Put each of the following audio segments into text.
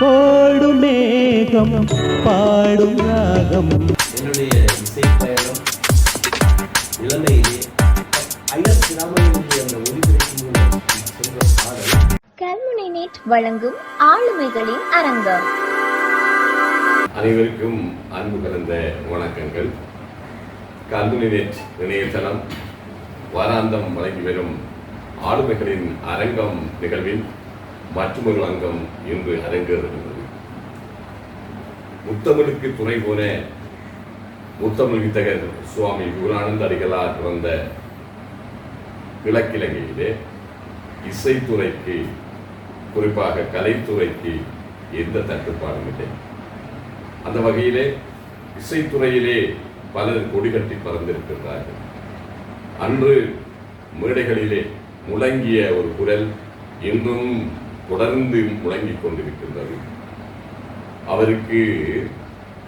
போடும் மேகம் பாடும் ராகம். என்னுடைய இசை பயணம் இளமையிலே அந்த கல்முனை நெட் வழங்கும் ஆளுமைகளின் அரங்கம். அனைவருக்கும் அன்பு கலந்த வணக்கங்கள். கல்முனை நெட் இணையதளம் வாராந்தம் வழங்கி வரும் ஆளுமைகளின் அரங்கம் நிகழ்வில் மாற்றுமொழி அங்கம் இன்று அரங்கேறுகிறது. முத்தமிழுக்கு துணை போன முத்தமிழ் வித்தகர் சுவாமி குருநானந்த அடிகளார் பிறந்த கிழக்கிழங்கையிலே இசைத்துறைக்கு குறிப்பாக கலைத்துறைக்கு எந்த தட்டுப்பாடும் இல்லை. அந்த வகையிலே இசைத்துறையிலே பலர் கொடிகட்டி பறந்திருக்கின்றார்கள். அன்று மேடைகளிலே முழங்கிய ஒரு குரல் இன்னும் தொடர்ந்து முழங்கிக் கொண்டிருக்கின்றது. அவருக்கு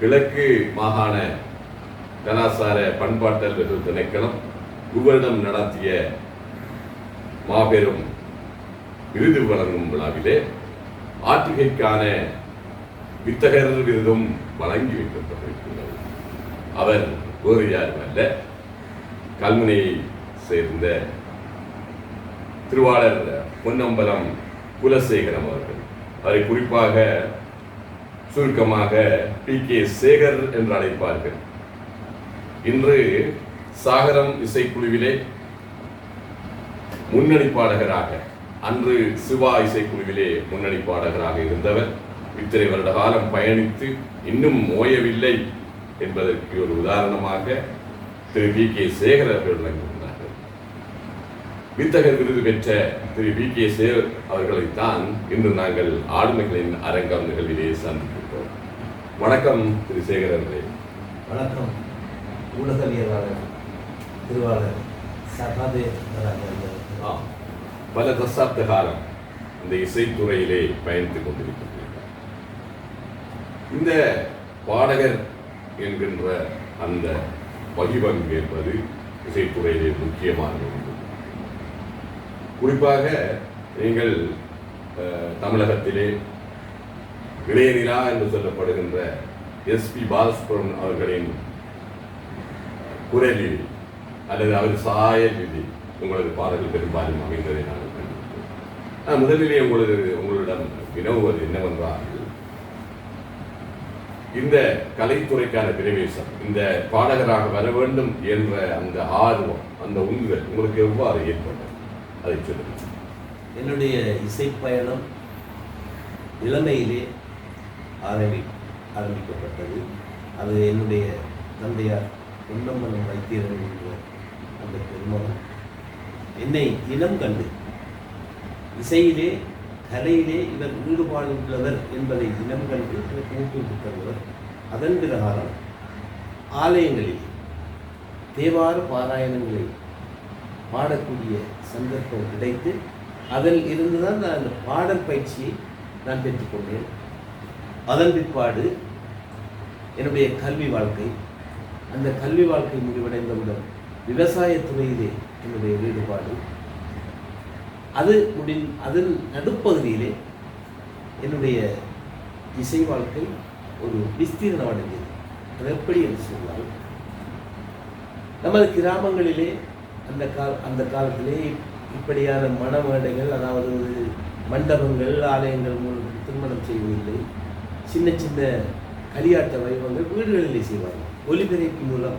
கிழக்கு மாகாண கலாசார பண்பாட்டல் திணைக்களம் குவரிடம் நடத்திய மாபெரும் விருது வழங்கும் விழாவிலே ஆற்றுகைக்கான வித்தகர் விருதும் வழங்கி வைக்கப்பட்டிருக்கின்றது. அவர் வேறு யாரும் அல்ல கல்முனையை சேர்ந்த திருவாளர் பொன்னம்பலம் குலசேகரம் அவர்கள். அவரை குறிப்பாக சுருக்கமாக பி கே சேகர் என்று அழைப்பார்கள். இன்று சாகரம் இசைக்குழுவிலே முன்னணி பாடகராக அன்று சிவா இசைக்குழுவிலே முன்னணி பாடகராக இருந்தவர். இத்தனை வருட காலம் பயணித்து இன்னும் ஓயவில்லை என்பதற்கு ஒரு உதாரணமாக திரு வி கே சேகர் அவர்கள் விளங்குகின்றார்கள் வித்தகர் விருது பெற்ற திரு வி கே சேகர் அவர்களைத்தான் இன்று நாங்கள் ஆளுமைகளின் அரங்கம் நிகழ்விலே சந்திக்கின்றோம். வணக்கம் திரு சேகர் வணக்கம். ஊடகவியலாளர் திருவாளர் ஆம். பல தசாப்த காலம் இந்த இசைத்துறையிலே பயணித்துக் கொண்டிருக்கின்றீர்கள். இந்த பாடகர் என்கின்ற அந்த வகிபங்கு என்பது இசைத்துறையிலே முக்கியமான ஒன்று. குறிப்பாக நீங்கள் தமிழகத்திலே இளையநிலா என்று சொல்லப்படுகின்ற எஸ்பி பாலசுப்ரமன் அவர்களின் குரலில் அல்லது அவர் சாயலில் உங்களது பாடல்கள் பெரும்பாலும் அமைந்ததை நாங்கள் கண்டிருக்கிறோம் முதலிலே உங்களது உங்களிடம் வினவுவது என்னவென்றால் இந்த கலைத்துறைக்கான பிரவேசம் இந்த பாடகராக வர வேண்டும் என்ற அந்த ஆர்வம் அந்த உந்துதல் உங்களுக்கு எவ்வாறு ஏற்பட்டது? அதை சொல்லுங்கள். என்னுடைய இசை பயணம் இளமையிலே ஆரம்பி ஆரம்பிக்கப்பட்டது. அது என்னுடைய தந்தையார் பொன்னம்மனம் வைத்தியர்கள் என்ற அந்த பெருமகன் என்னை இனம் கண்டு இசையிலே கலையிலே இவர் ஈடுபாடுள்ளவர் என்பதை இனம் கண்டு எனக்கு அதன் பிரகாரம் ஆலயங்களில் தேவார பாராயணங்களை பாடக்கூடிய சந்தர்ப்பம் கிடைத்து அதில் இருந்துதான் நான் அந்த பாடல் பயிற்சியை நான் பெற்றுக்கொண்டேன் அதன் பிற்பாடு என்னுடைய கல்வி வாழ்க்கை அந்த கல்வி வாழ்க்கை முடிவடைந்தவுடன் விவசாய துறையிலே என்னுடைய ஈடுபாடு அது முடி அதன் நடுப்பகுதியிலே என்னுடைய இசை வாழ்க்கை ஒரு விஸ்தீர்ணம் அடைந்தது. அது எப்படி என்று சொன்னால் நமது கிராமங்களிலே அந்த கால அந்த காலத்திலே இப்படியான மணமேடைகள் அதாவது ஒரு மண்டபங்கள் ஆலயங்கள் மூலம் திருமணம் செய்வதில்லை. சின்ன சின்ன களியாட்ட வைபவங்கள் வீடுகளிலே செய்வார்கள். ஒலிபெருக்கி மூலம்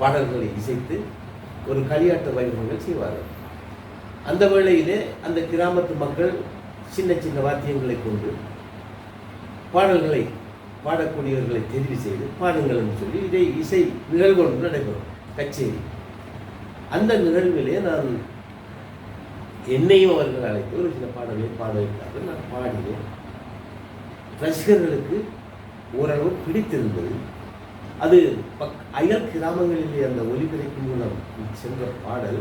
பாடல்களை இசைத்து ஒரு களியாட்ட வைபவங்கள் செய்வார்கள். அந்த வேளையிலே அந்த கிராமத்து மக்கள் சின்ன சின்ன வாத்தியங்களை கொண்டு பாடல்களை பாடக்கூடியவர்களை தெரிவு செய்து பாடுங்கள் என்று சொல்லி இதை இசை நிகழ்வு ஒன்று நடைபெறும் கச்சேரி. அந்த நிகழ்விலே நான் என்னையும் அவர்கள் அழைத்து ஒரு சில பாடல்களை பாட வைத்தார்கள் நான் பாடினேன். ரசிகர்களுக்கு ஓரளவு பிடித்திருந்தது. அது பக் அயல் கிராமங்களிலே அந்த ஒலிபெருக்கின் மூலம் சென்ற பாடல்.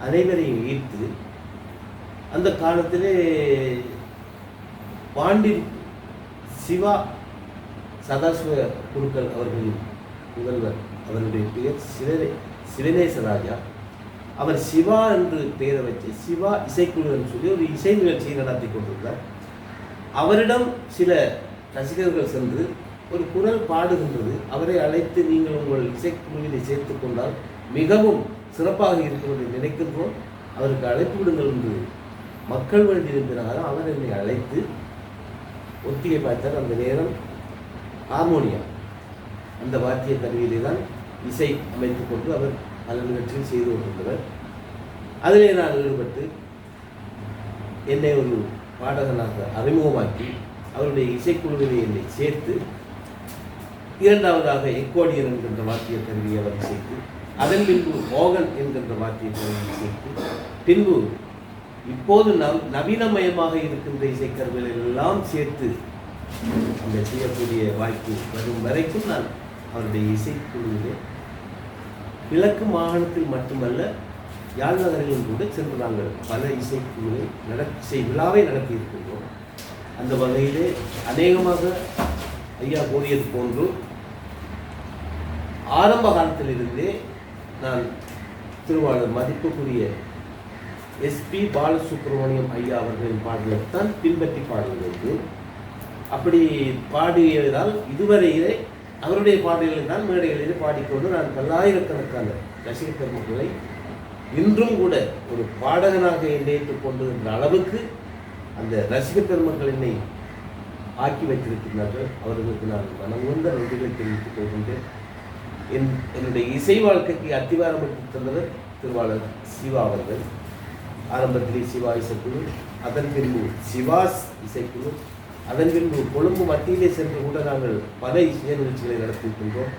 அனைவரையும் ஈர்த்து அந்த காலத்திலே பாண்டி சிவா சதாசிவ குருக்கள் அவர்களின் முதல்வர். அவருடைய பெயர் சிவனே சிவனேசராஜா. அவர் சிவா என்று பெயரை வச்சு சிவா இசைக்குழு என்று சொல்லி ஒரு இசை நிகழ்ச்சியை நடத்தி கொண்டிருந்தார் அவரிடம் சில ரசிகர்கள் சென்று ஒரு குரல் பாடுகின்றது. அவரை அழைத்து நீங்கள் உங்கள் இசைக்குழுவில் சேர்த்து கொண்டால் மிகவும் சிறப்பாக இருக்கிறது நினைக்கின்றோம். அவருக்கு அழைப்பு விடுங்கள் என்று மக்கள் வேண்டி அவர் என்னை அழைத்து ஒத்திகை பார்த்தார். அந்த நேரம் ஹார்மோனியா. அந்த வாத்திய கருவியிலே தான் இசை அமைத்துக்கொண்டு அவர் பல நிகழ்ச்சிகள் செய்து கொண்டிருந்தவர் அதிலே நான் ஈடுபட்டு என்னை ஒரு பாடகனாக அறிமுகமாக்கி அவருடைய இசைக்குழுவிலே என்னை சேர்த்து இரண்டாவதாக எக்கோடியன் என்கின்ற வாத்திய கருவியை அவர் இசைத்து அதன் பின்பு மோகன் என்கின்ற வாத்திய கருவியை இசைத்து பின்பு இப்போது நம் நவீனமயமாக இருக்கின்ற இசைக்கருவிகளை எல்லாம் சேர்த்து அந்த செய்யக்கூடிய வாய்ப்பு வரும் வரைக்கும் நான் அவருடைய இசைக்குழுவிலே கிழக்கு மாகாணத்தில் மட்டுமல்ல யாழ் நகரிலும் கூட சென்று நாங்கள் பல இசைக்குழுவை நட இசை விழாவை நடத்தி இருக்கின்றோம் அந்த வகையிலே அநேகமாக ஐயா கூறியது போன்று ஆரம்ப காலத்திலிருந்தே நான் திருவாளர் மதிப்புக்குரிய எஸ்பி பாலசுப்ரமணியம் ஐயா அவர்களின் பாடலைத்தான் பின்பற்றி பாடுவது அப்படி பாடியதால் இதுவரையிலே அவருடைய பாடல்களை தான் மேடைகளிலே பாடிக்கொண்டு நான் பல்லாயிரக்கணக்கான ரசிக பெருமக்களை இன்றும் கூட ஒரு பாடகனாக என்னை கொண்டிருந்த அளவுக்கு அந்த ரசிக பெருமக்கள் என்னை ஆக்கி வைத்திருக்கிறார்கள் அவர்களுக்கு நான் மனமுந்த நன்றிகளை தெரிவித்துக் கொள்கின்றேன். என் என்னுடைய இசை வாழ்க்கைக்கு அத்திவாரம் எடுத்து தந்தவர் திருவாளர் சிவா அவர்கள். ஆரம்பத்திலே சிவா இசைக்குழு அதன் பின்பு சிவாஸ் இசைக்குழு அதன் பின்பு கொழும்பு மத்தியிலே சென்று கூட நாங்கள் பல இசை நிகழ்ச்சிகளை நடத்தியிருக்கின்றோம்.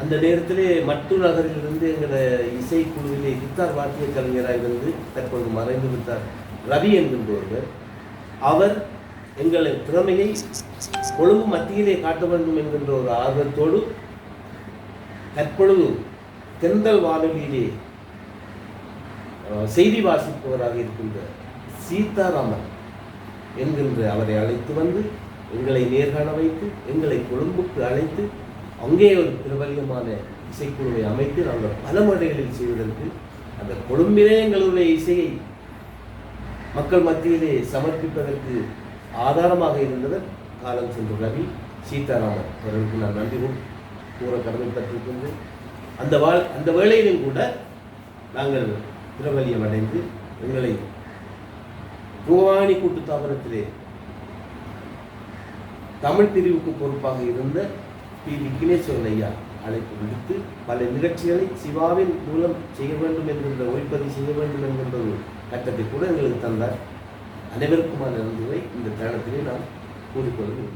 அந்த நேரத்திலே மட்டு நகரிலிருந்து எங்களோட இசைக்குழுவிலே கித்தார் வாத்திய கலைஞராக இருந்து தற்போது மறைந்து விட்டார் ரவி என்கின்ற ஒருவர் அவர் எங்களின் திறமையை கொழும்பு மத்தியிலே காட்ட வேண்டும் என்கின்ற ஒரு ஆர்வத்தோடு தற்பொழுது தெந்தல் வானொலியிலே செய்தி வாசிப்பவராக இருக்கின்ற சீதாராமன் என்கின்ற அவரை அழைத்து வந்து எங்களை நேர்காண வைத்து எங்களை கொழும்புக்கு அழைத்து அங்கே ஒரு பிரபல்யமான இசைக்குழுவை அமைத்து நாங்கள் பல முறைகளில் செய்வதற்கு அந்த கொழும்பிலே எங்களுடைய இசையை மக்கள் மத்தியிலே சமர்ப்பிப்பதற்கு ஆதாரமாக இருந்தவர் காலம் சென்ற ரவி சீதாராமன். அவர்களுக்கு நான் நன்றி கூற கடமைப்பட்டிருக்கின்றேன். அந்த வாழ் அந்த வேளையிலும் கூட நாங்கள் பிரபல்யம் அடைந்து எங்களை கோவானி கூட்டு தாபனத்திலே தமிழ் பிரிவுக்கு பொறுப்பாக இருந்த பி விக்னேஸ்வரன் ஐயா அழைப்பு விடுத்து பல நிகழ்ச்சிகளை சிவாவின் மூலம் செய்ய வேண்டும் என்கின்ற ஒளிப்பதிவு செய்ய வேண்டும் என்கின்ற ஒரு கட்டத்தை கூட எங்களுக்கு தந்தார். அனைவருக்குமான நன்றிகளை இந்த தருணத்திலே நான் கூறிக்கொள்ள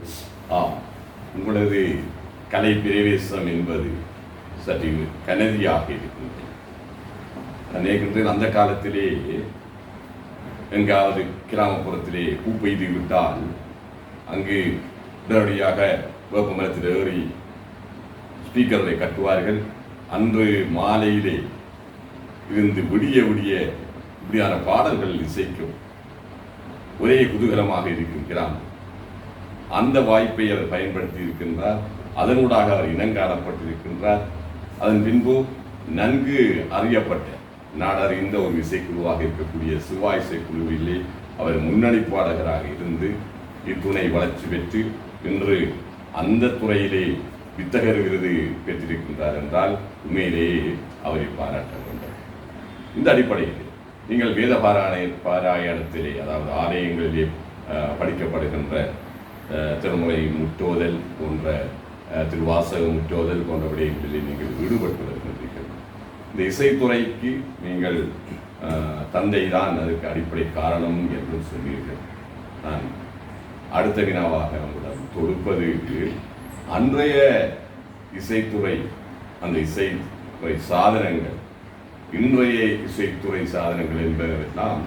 ஆம். உங்களது கலை பிரவேசம் என்பது சற்று கனதியாக இருக்கின்றது. நினைக்கின்றேன் அந்த காலத்திலே எங்காவது கிராமப்புறத்திலே பூ பெய்து விட்டால் அங்கு உடனடியாக வேப்ப மரத்தில் ஏறி ஸ்பீக்கர்களை கட்டுவார்கள். அன்று மாலையிலே இருந்து விடிய விடிய இப்படியான பாடல்கள் இசைக்கும். ஒரே குதூகலமாக இருக்கும் கிராமம். அந்த வாய்ப்பை அவர் பயன்படுத்தி இருக்கின்றார். அதனூடாக அவர் இனங்காணப்பட்டிருக்கின்றார். அதன் பின்பு நன்கு அறியப்பட்ட நாடறிந்த ஒரு இசைக்குழுவாக இருக்கக்கூடிய சிவா இசைக்குழுவிலே அவர் முன்னணி பாடகராக இருந்து இத்துணை வளர்ச்சி பெற்று இன்று அந்த துறையிலே வித்தகர் விருது பெற்றிருக்கின்றார் என்றால் உண்மையிலேயே அவரை பாராட்ட வேண்டும். இந்த அடிப்படையில் நீங்கள் வேத பாராயண பாராயணத்திலே அதாவது ஆலயங்களிலே படிக்கப்படுகின்ற அஹ், திருமுறை முற்றோதல் போன்ற திருவாசக முற்றோதல் போன்ற விடயங்களில் நீங்கள் ஈடுபட்டுள்ளது இந்த இசைத்துறைக்கு நீங்கள் தந்தை தான் அதுக்கு அடிப்படை காரணம் என்று சொன்னீர்கள் நான் அடுத்த வினாவாக உங்களிடம் தொடுப்பது அன்றைய இசைத்துறை அந்த இசைத்துறை சாதனங்கள் இன்றைய இசைத்துறை சாதனங்கள் என்பதெல்லாம்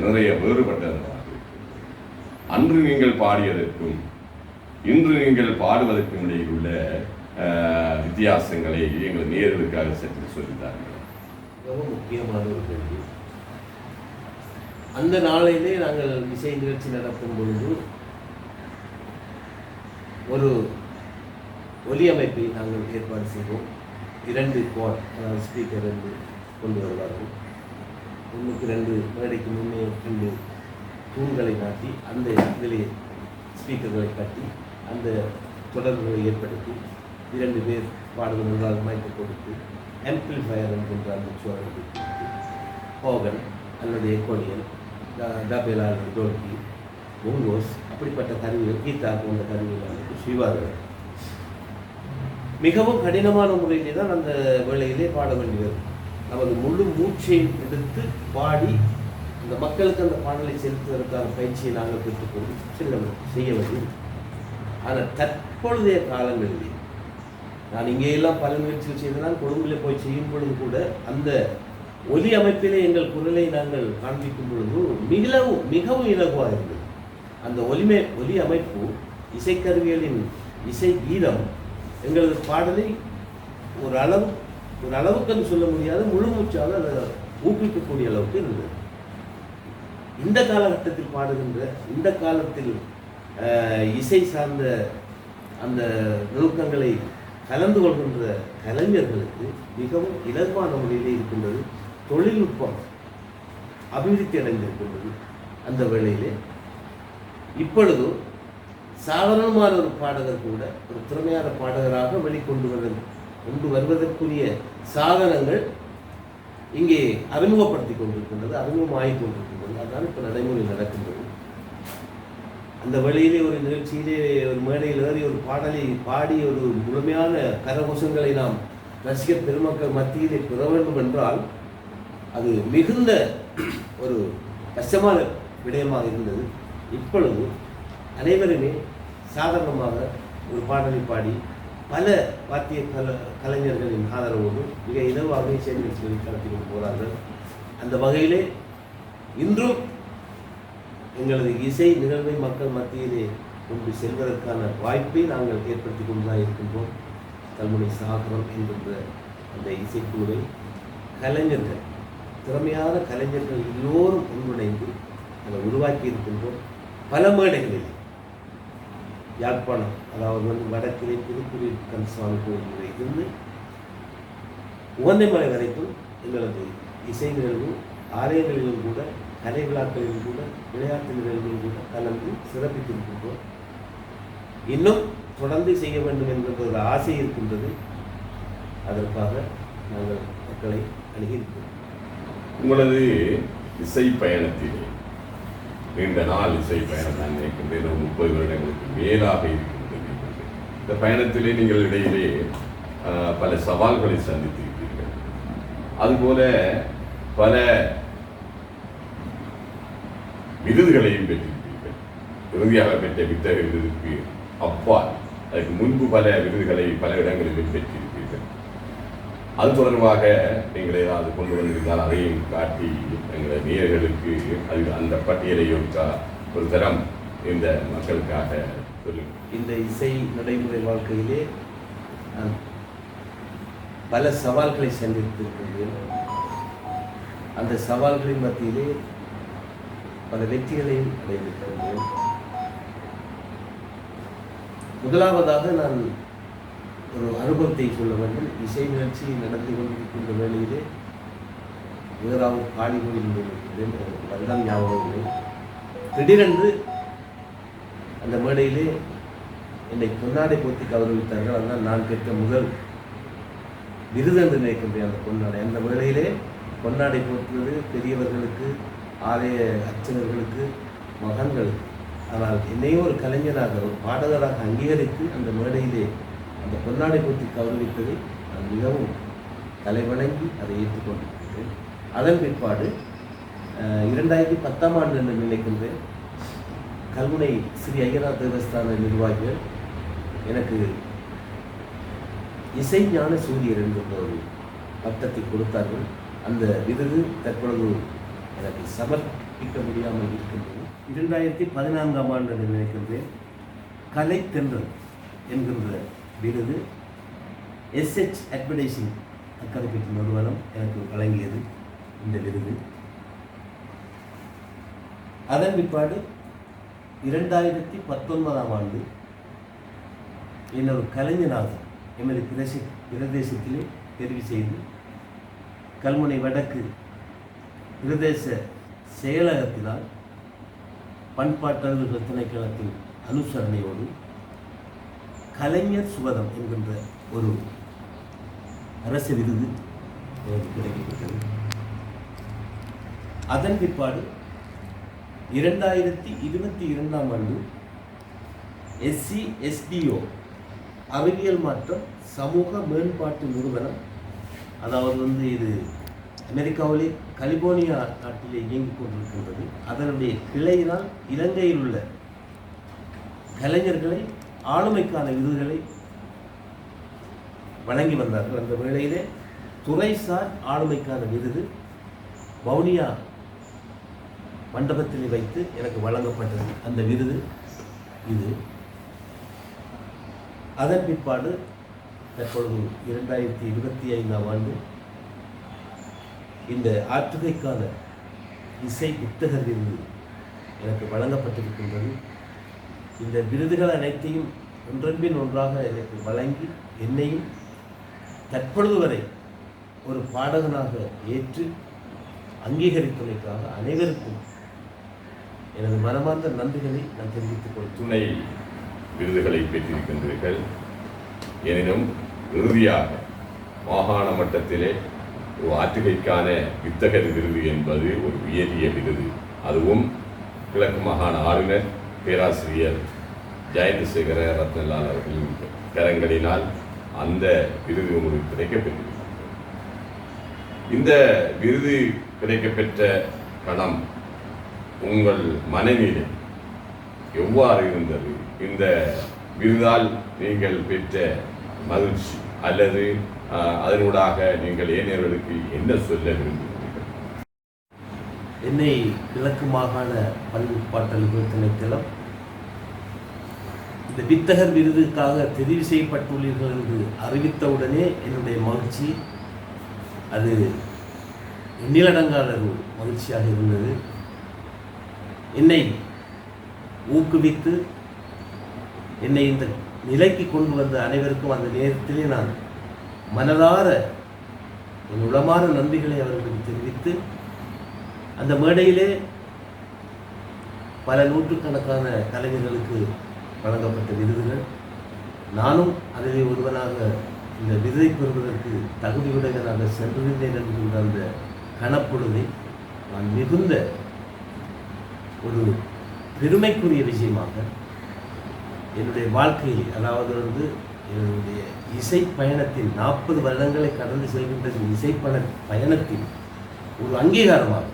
நிறைய வேறுபட்டதாக அன்று நீங்கள் பாடியதற்கும் இன்று நீங்கள் பாடுவதற்கும் இடையில் உள்ள வித்தியாசங்களை எங்கள் நேர்களுக்காக சற்று சொல்லித்தார்கள் மிகவும் முக்கியமான ஒரு கேள்வி. அந்த நாளிலே நாங்கள் இசை நிகழ்ச்சி நடத்தும் பொழுது ஒரு ஒலி அமைப்பை நாங்கள் ஏற்பாடு செய்வோம். இரண்டு கோட் அதாவது ஸ்பீக்கர் என்று கொண்டு வருவார்கள். ஒன்றுக்கு ரெண்டு மேடைக்கு முன்னே ரெண்டு தூண்களை மாற்றி அந்த இதிலே ஸ்பீக்கர்களை கட்டி அந்த தொடர்புகளை ஏற்படுத்தி இரண்டு பேர் பாடுவதனால் மைக்கு கொடுத்து ஆம்பிளிஃபயர் என்கின்ற அந்த சோழனை கொடுத்து அல்லது எக்கோனியன் டபேலால் டோல்கி பொங்கோஸ் அப்படிப்பட்ட கருவிகள் கீதா போன்ற கருவிகள் அமைத்து செய்வார்கள். மிகவும் கடினமான முறையிலே தான் அந்த வேளையிலே பாட வேண்டியது. நமது முழு மூச்சை எடுத்து பாடி அந்த மக்களுக்கு அந்த பாடலை செலுத்துவதற்கான பயிற்சியை நாங்கள் பெற்றுக்கொண்டு செல்ல செய்ய வேண்டும். ஆனால் தற்பொழுதைய காலங்களிலே நான் இங்கே எல்லாம் பல முயற்சிகள் செய்தனால் கொழும்பில் போய் செய்யும் பொழுது கூட அந்த ஒலி அமைப்பிலே எங்கள் குரலை நாங்கள் காண்பிக்கும் பொழுது மிகவும் மிகவும் இலகுவாக இருந்தது. அந்த ஒலிமை ஒலி அமைப்பு இசைக்கருவிகளின் இசை கீதம் எங்களது பாடலை ஒரு அளவு ஒரு அளவுக்குன்னு சொல்ல முடியாத முழு மூச்சாக அதை ஊக்குவிக்கக்கூடிய அளவுக்கு இருந்தது. இந்த காலகட்டத்தில் பாடுகின்ற இந்த காலத்தில் இசை சார்ந்த அந்த நுணுக்கங்களை கலந்து கொள்கின்ற கலைஞர்களுக்கு மிகவும் இலகுவான முறையிலே இருக்கின்றது தொழில்நுட்பம் அபிவிருத்தி அடைந்திருக்கின்றது அந்த வேளையிலே. இப்பொழுது சாதாரணமான ஒரு பாடகர் கூட ஒரு திறமையான பாடகராக வெளிக்கொண்டு வர கொண்டு வருவதற்குரிய சாதனங்கள் இங்கே அறிமுகப்படுத்தி கொண்டிருக்கின்றது அறிமுகமாகிக் கொண்டிருக்கின்றது. அதுதான் இப்போ நடைமுறை நடக்கின்றது. அந்த வழியிலே ஒரு நிகழ்ச்சியிலே ஒரு மேடையில் ஏறி ஒரு பாடலை பாடி ஒரு முழுமையான கரகோஷங்களை நாம் ரசிகர் பெருமக்கள் மத்தியிலே பெற வேண்டும் என்றால் அது மிகுந்த ஒரு கஷ்டமான விடயமாக இருந்தது. இப்பொழுது அனைவருமே சாதாரணமாக ஒரு பாடலை பாடி பல வாத்திய கல கலைஞர்களின் ஆதரவோடு மிக இலவாக இசை நிகழ்ச்சிகளை நடத்தி கொண்டு போகிறார்கள். அந்த வகையிலே இன்றும் எங்களது இசை நிகழ்வை மக்கள் மத்தியிலே கொண்டு செல்வதற்கான வாய்ப்பை நாங்கள் ஏற்படுத்தி கொண்டுதான் இருக்கின்றோம். கல்முனை சாகரம் என்கின்ற அந்த இசைக்குழுவை கலைஞர்கள் திறமையான கலைஞர்கள் எல்லோரும் ஒன்றிணைந்து அதை உருவாக்கி இருக்கின்றோம். பல மேடைகளில் யாழ்ப்பாணம் அதாவது வந்து வடக்கிலே திருக்குறள் கந்தசுவாமி கோயிலில் இருந்து உவந்தைமலை வரைக்கும் எங்களது இசை நிகழ்வு ஆலயங்களிலும் கூட கலை விழாக்களிலும் கூட விளையாட்டு நிகழ்வுகளில் கூட கலந்து சிறப்பித்திருக்கின்றோம். இன்னும் தொடர்ந்து செய்ய வேண்டும் என்கின்ற ஒரு ஆசை இருக்கின்றது. அதற்காக நாங்கள் மக்களை அணுகியிருக்கிறோம். உங்களது இசை பயணத்திலே நீண்ட நாள் இசை பயணம் நான் நினைக்கின்றேன். முப்பது வருடங்களுக்கு மேலாக இருக்கின்றது இந்த பயணத்திலே நீங்கள் இடையிலே பல சவால்களை சந்தித்திருப்பீர்கள். அதுபோல பல விருதுகளையும் பெற்றிருப்பீர்கள். இறுதியாக பெற்ற வித்தக விருதுக்கு அப்பால் அதற்கு முன்பு பல விருதுகளை பல இடங்களிலும் பெற்றிருப்பீர்கள். அது தொடர்பாக நீங்கள் ஏதாவது கொண்டு வந்திருந்தால் அதையும் காட்டி எங்கள் நேயர்களுக்கு அது அந்த பட்டியலை ஒரு தரம் இந்த மக்களுக்காக சொல்லுங்கள் இந்த இசை நடைமுறை வாழ்க்கையிலே பல சவால்களை சந்தித்திருக்கிறேன் அந்த சவால்களின் மத்தியிலே பல வெற்றிகளையும் அடைந்திருக்கின்றேன் முதலாவதாக நான் ஒரு அனுபவத்தை சொல்ல வேண்டும். இசை நிகழ்ச்சி நடந்து கொண்டிருக்கின்ற வேளையிலே வேறாவது காளி வருடம் ஞாபகம் இல்லை. திடீரென்று அந்த மேடையிலே என்னை பொன்னாடை போத்தி கௌரவித்தார்கள். அதுதான் நான் கேட்க முதல் விருது என்று நினைக்கின்றேன் அந்த பொன்னாடை. அந்த வேளையிலே பொன்னாடை போற்றுவது பெரியவர்களுக்கு ஆலய அர்ச்சகர்களுக்கு மகன்கள் ஆனால் என்னையும் ஒரு கலைஞராக ஒரு பாடகராக அங்கீகரித்து அந்த மேடையிலே அந்த பொன்னாடை பூர்த்தி கௌரவித்ததை நான் மிகவும் தலைவணங்கி அதை ஏற்றுக்கொண்டிருக்கிறேன். அதன் பிற்பாடு இரண்டாயிரத்தி பத்தாம் ஆண்டு என்று நினைக்கின்றேன். கல்முனை ஸ்ரீ ஐயனார் தேவஸ்தான நிர்வாகிகள் எனக்கு இசை ஞான சூரியர் என்ற ஒரு பட்டத்தை கொடுத்தார்கள். அந்த விருது தற்பொழுது எனக்கு சமர்ப்பிக்க முடியாமல் இருக்கின்றது. இரண்டாயிரத்தி பதினான்காம் ஆண்டு நினைக்கின்றேன் கலை தென்றல் என்கின்ற விருது. எஸ்ஹெச் அட்வர்டைசிங் அக்கறைப்பற்றி நிறுவனம் எனக்கு வழங்கியது இந்த விருது. அதன் பிற்பாடு இரண்டாயிரத்தி பத்தொன்பதாம் ஆண்டு என்னை ஒரு கலைஞனாக எமது பிரதேச பிரதேசத்திலே தெரிவு செய்து கல்முனை வடக்கு பிரதேச செயலகத்தினால் பண்பாட்டாளர்கள் திணைக்களத்தின் அனுசரணையோடு கலைஞர் சுபதம் என்கின்ற ஒரு அரசு விருது எனக்கு கிடைக்கப்பட்டது. அதன் பிற்பாடு இரண்டாயிரத்தி இருபத்தி இரண்டாம் ஆண்டு எஸ்சி எஸ்டிஓ அறிவியல் மாற்றம் சமூக மேம்பாட்டு நிறுவனம் அதாவது வந்து இது அமெரிக்காவிலே கலிபோர்னியா நாட்டிலே இயங்கிக் கொண்டிருக்கின்றது. அதனுடைய கிளையினால் இலங்கையில் உள்ள கலைஞர்களை ஆளுமைக்கான விருதுகளை வழங்கி வந்தார்கள். அந்த வேளையிலே துறைசார் ஆளுமைக்கான விருது வவுனியா மண்டபத்தில் வைத்து எனக்கு வழங்கப்பட்டது. அந்த விருது இது. அதன் பிற்பாடு தற்பொழுது இரண்டாயிரத்தி இருபத்தி ஐந்தாம் ஆண்டு இந்த ஆற்றுகைக்கான இசை புத்தகர் விருது எனக்கு வழங்கப்பட்டிருக்கின்றது. இந்த விருதுகள் அனைத்தையும் ஒன்றன்பின் ஒன்றாக எனக்கு வழங்கி என்னையும் தற்பொழுது வரை ஒரு பாடகனாக ஏற்று அங்கீகரித்துள்ளைக்காக அனைவருக்கும் எனது மனமார்ந்த நன்றிகளை நான் தெரிவித்துக் கொள் துணை விருதுகளை பெற்றிருக்கின்றீர்கள். எனினும் இறுதியாக மாகாண மட்டத்திலே ஆற்றுகைக்கான வித்தகர் விருது என்பது ஒரு உயரிய விருது. அதுவும் கிழக்கு மாகாண ஆளுநர் பேராசிரியர் ஜெயந்தசேகர ரத்னலால் அவர்களின் கரங்களினால் அந்த விருது உங்களுக்கு கிடைக்கப்பெற்றிருக்கிறது. இந்த விருது கிடைக்கப்பெற்ற கணம் உங்கள் மனநிலை எவ்வாறு இருந்தது? இந்த விருதால் நீங்கள் பெற்ற மகிழ்ச்சி அல்லது அதனூடாக நீங்கள் ஏனையவர்களுக்கு என்ன சொல்ல விரும்புகிறீர்கள்? என்னை கிழக்கு மாகாண பண்பாட்டல் திணைக்களம் இந்த வித்தகர் விருதுக்காக தெரிவு செய்யப்பட்டுள்ளீர்கள் என்று அறிவித்தவுடனே என்னுடைய மகிழ்ச்சி அது எண்ணிலடங்காத மகிழ்ச்சியாக இருந்தது. என்னை ஊக்குவித்து என்னை இந்த நிலைக்கு கொண்டு வந்த அனைவருக்கும் அந்த நேரத்திலே நான் மனதார என் உளமான நன்றிகளை அவர்களுக்கு தெரிவித்து அந்த மேடையிலே பல நூற்றுக்கணக்கான கலைஞர்களுக்கு வழங்கப்பட்ட விருதுகள். நானும் அதிலே ஒருவனாக இந்த விருதை பெறுவதற்கு தகுதியுடையவனாக சென்றிருந்தேன் என்கின்ற அந்த கணப்பொழுதை நான் மிகுந்த ஒரு பெருமைக்குரிய விஷயமாக என்னுடைய வாழ்க்கையில் அதாவது வந்து என்னுடைய இசை பயணத்தில் நாற்பது வருடங்களை கடந்து செல்கின்ற இசை பண பயணத்தில் ஒரு அங்கீகாரமாக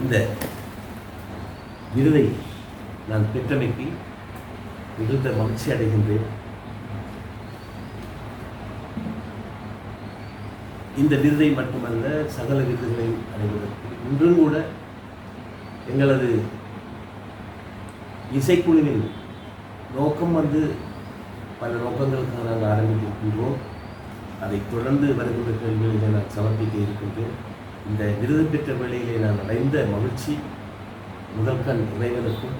இந்த விருதை நான் பெற்றமைக்கு மிகுந்த மகிழ்ச்சி அடைகின்றேன். இந்த விருதை மட்டுமல்ல சகல விருதுகளையும் அடைவதற்கு இன்றும் கூட எங்களது இசைக்குழுவின் நோக்கம் வந்து பல நோக்கங்களுக்காக நாங்கள் ஆரம்பித்திருக்கின்றோம் அதை தொடர்ந்து வருகின்ற கேள்விகளை நான் சமர்ப்பிக்க இருக்கின்றேன். இந்த விருது பெற்ற வேளையிலே நான் அடைந்த மகிழ்ச்சி முதல்கண் இறைவனுக்கும்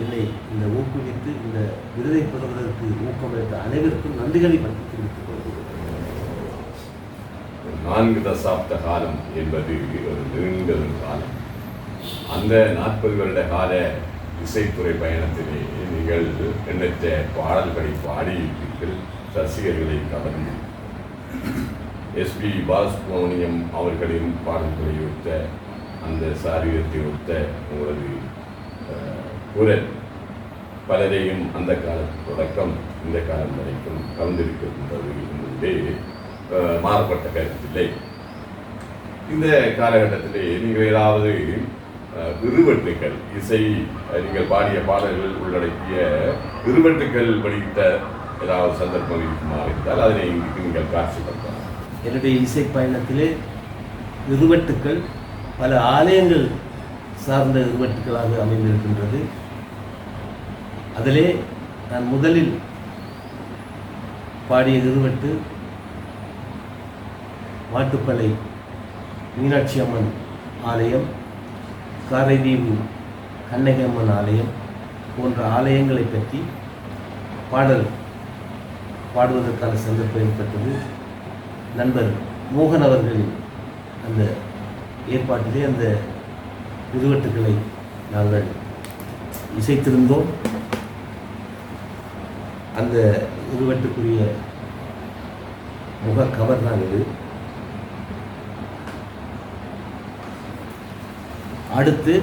என்னை இந்த ஊக்குவித்து இந்த விருதை பெறுவதற்கு ஊக்கமளித்த அனைவருக்கும் நன்றிகளை பற்றி தெரிவித்துக் கொள்கிறேன். நான்கு தசாப்த காலம் என்பது ஒரு நீண்ட காலம். அந்த நாற்பது வருட கால இசைத்துறை பயணத்திலே நீங்கள் எண்ணற்ற பாடல்களை பாடியிருப்பீர்கள் ரசிகர்களை கவர்ந்து எஸ்பி பாலசுப்ரமணியம் அவர்களின் பாடல்களை ஒத்த அந்த சாரீரத்தை ஒத்த உங்களது குரல் பலரையும் அந்த கால தொடக்கம் இந்த காலம் வரைக்கும் கலந்திருக்கின்றது என்பதிலே மாறுபட்ட கருத்தில்லை இந்த காலகட்டத்திலே நீங்கள் ஏதாவது அஹ், விருவெட்டுக்கள் இசை நீங்கள் பாடிய பாடல்கள் உள்ளடக்கிய விருவெட்டுக்கள் வெளியிட்ட ஏதாவது சந்தர்ப்பம் இருக்குமா இருந்தால் அதனை இங்கு நீங்கள் காட்சிப்படுத்தலாம். என்னுடைய இசை பயணத்திலே இருவட்டுக்கள் பல ஆலயங்கள் சார்ந்த இருவட்டுக்களாக அமைந்திருக்கின்றது. அதிலே நான் முதலில் பாடிய இருவட்டு மாட்டுப்பளை மீனாட்சி அம்மன் ஆலயம் காரைதீவு கண்ணகி அம்மன் ஆலயம் போன்ற ஆலயங்களை பற்றி பாடல் பாடுவதற்கான சந்தர்ப்பம் ஏற்பட்டது. நண்பர் மோகன் அவர்கள் அந்த ஏற்பாட்டிலே அந்த இருவட்டுக்களை நாங்கள் இசைத்திருந்தோம். அந்த இருவட்டுக்குரிய முக கவர் தான் இது அடுத்து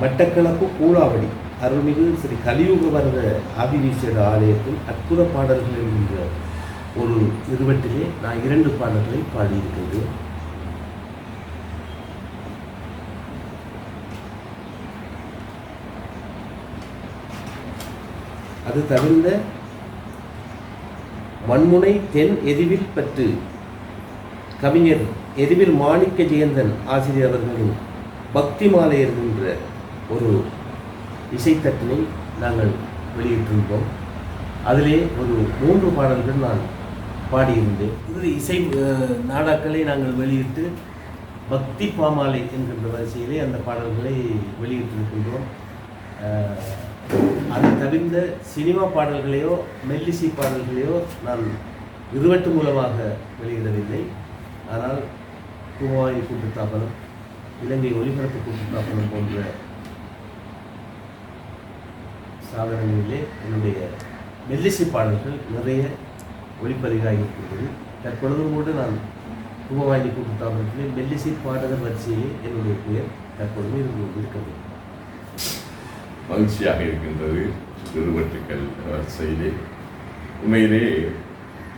மட்டக்களப்பு கூழாவடி அருள்மிகு ஸ்ரீ கலியுக வரத ஆபிவீசர் ஆலயத்தில் அற்புத பாடல்கள் என்கின்ற ஒரு இருவட்டிலே நான் இரண்டு பாடல்களை பாடியிருக்கின்றேன் அது தவிர்ந்த மண்முனை தென் எதிவில் பற்று கவிஞர் எதிர்வில் மாணிக்க ஜெயந்தன் ஆசிரியர் அவர்களின் பக்தி மாலை என்கின்ற ஒரு இசைத்தட்டினை நாங்கள் வெளியிட்டிருந்தோம். அதிலே ஒரு மூன்று பாடல்கள் நான் பாடியிருந்தேன். இது இசை நாடாக்களை நாங்கள் வெளியிட்டு பக்தி பாமாலை என்கின்ற வரிசையிலே அந்த பாடல்களை வெளியிட்டிருக்கின்றோம். அதை தவிர்ந்த சினிமா பாடல்களையோ மெல்லிசை பாடல்களையோ நான் இருவட்டு மூலமாக வெளியிடவில்லை. ஆனால் குமாரி கூட்டுத்தாபனம் இலங்கை ஒலிபரப்பு கூட்டுத்தாபனம் போன்ற சாதனங்களிலே என்னுடைய மெல்லிசை பாடல்கள் நிறைய ஒளிப்பதிவாக இருக்கின்றது. தற்பொழுதும் கூட நான் கும்பவாணி கூட்டுத்தாபனத்திலே மெல்லிசை பாடகர் வரிசையிலே என்னுடைய பெயர் தற்பொழுது இருந்து கொண்டிருக்கிறது. மகிழ்ச்சியாக இருக்கின்றது திருவட்டுக்கள் வரிசையிலே. உண்மையிலே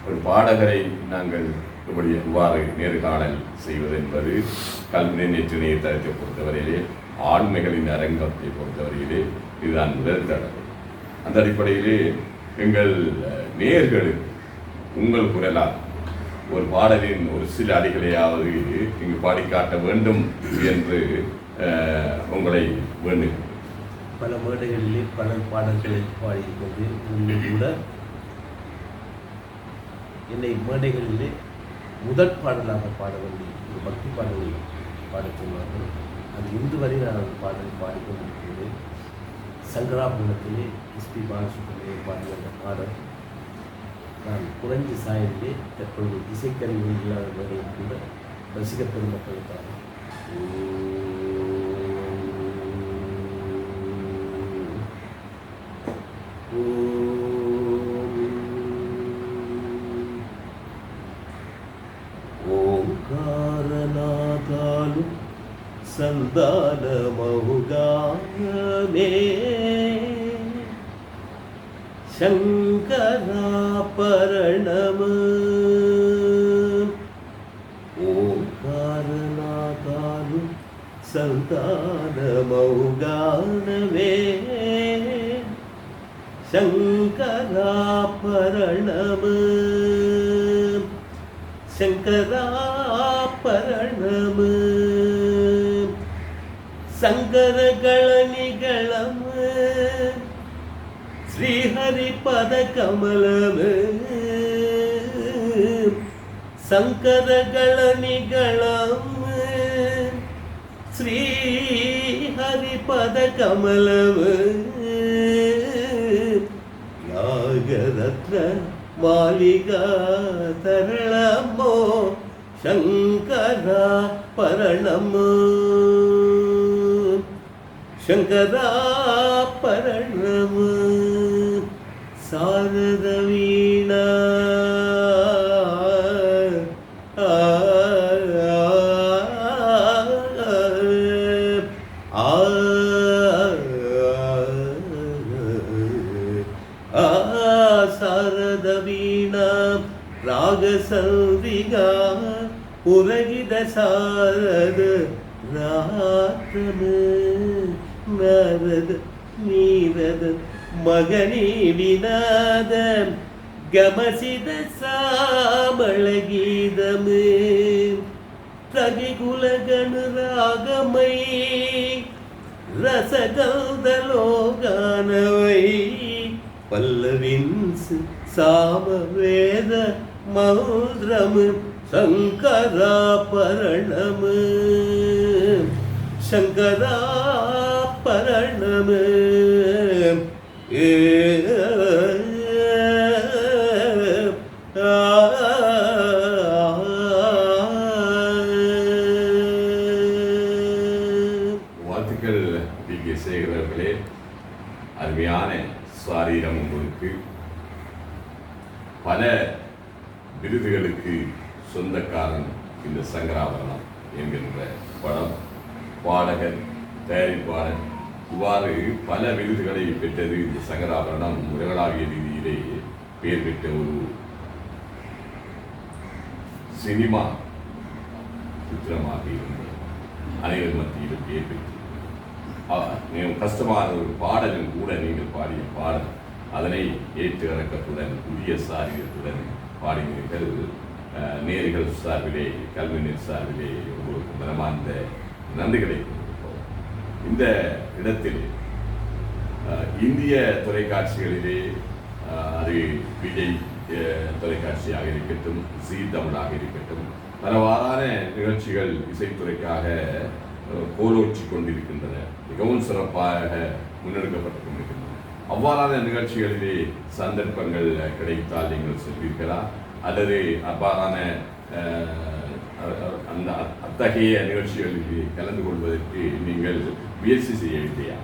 ஒரு பாடகரை நாங்கள் இப்படி எவ்வாறு நேர்காணல் செய்வது என்பது கல்வி நேற்று நேர்த்தளத்தை பொறுத்தவரையிலே ஆண்மைகளின் அரங்கத்தை பொறுத்தவரையிலே இதுதான் முதல் தடவை. அந்த அடிப்படையிலே எங்கள் நேர்களுக்கு உங்கள் குரலால் ஒரு பாடலின் ஒரு சில அடிகளையாவது இங்கு பாடி காட்ட வேண்டும் என்று அஹ், உங்களை வேண்டுகிறேன். பல மேடைகளிலே பல பாடல்களை பாடியிருப்பது இன்னும் கூட என்னை மேடைகளிலே முதற் பாடலாக பாடவில்லை ஒரு பக்தி பாடலை பாடச்சொன்னார்கள் அது இன்று வரை நான் அந்த பாடலை பாடிக்கொண்டிருக்கிறேன் சங்கராபுரத்திலே எஸ்பி பாலசுப்ரமணிய பாடிய அந்த பாடல் நான் குறைஞ்ச சாயத்திலே தற்பொழுது இசைக்கருவி இல்லாதவர்களும் கூட ரசிக பெருமக்களுக்காக Ooh. दानमहुगामे शङ्करापरणम् ओङ्कारनाथानु मे। शङ्करापरणम् शङ्करापरणम् சங்கரಗಳ நிகளம ஸ்ரீஹரி பத கமலம சங்கரಗಳ நிகளம ஸ்ரீஹரி பத கமலம நாகரத்ன மாளிகா தரளமோ சங்கரா பரணமோ. சங்கரா பரணமோ சாரத வீணா. ஆ, ஆ, சாரத வீணா. ராகசந்திகா புரகித சாரத ಗಮಸಿದ ಸಾಮಳಗೀದಮೇ ತಗಿಗುಲಗನು ರಾಗಮೈ ರಸಗೌದಲೋಗಾನವೈ ಪಲ್ಲವಿನ್ಸ್ ಸಾಮವೇದ ಮೌದ್ರಮ್ ಶಂಕರಾಪರಣಮ್ ಶಂಕರಾಪರಣಮ್ ஏற்று இறக்கத்துடன் புதிய சாரியத்துடன் பாடினீர்கள் நேர்கள் சார்பிலே கல்விநீர் சார்பிலே உங்களுக்கு மனமார்ந்த நன்றிகளை இந்த இடத்தில் அஹ், இந்திய தொலைக்காட்சிகளிலே அது விஜய் அஹ், தொலைக்காட்சியாக இருக்கட்டும் ஜி தமிழாக இருக்கட்டும் பலவாறான நிகழ்ச்சிகள் இசைத்துறைக்காக அஹ், கோலோச்சி கொண்டிருக்கின்றன. மிகவும் சிறப்பாக முன்னெடுக்கப்பட்டு கொண்டிருக்கின்றன. அவ்வாறான நிகழ்ச்சிகளிலே சந்தர்ப்பங்கள் கிடைத்தால் நீங்கள் செல்வீர்களா? அல்லது அவ்வாறான அந்த அத்தகைய நிகழ்ச்சிகளில் கலந்து கொள்வதற்கு நீங்கள் முயற்சி செய்யவில்லையா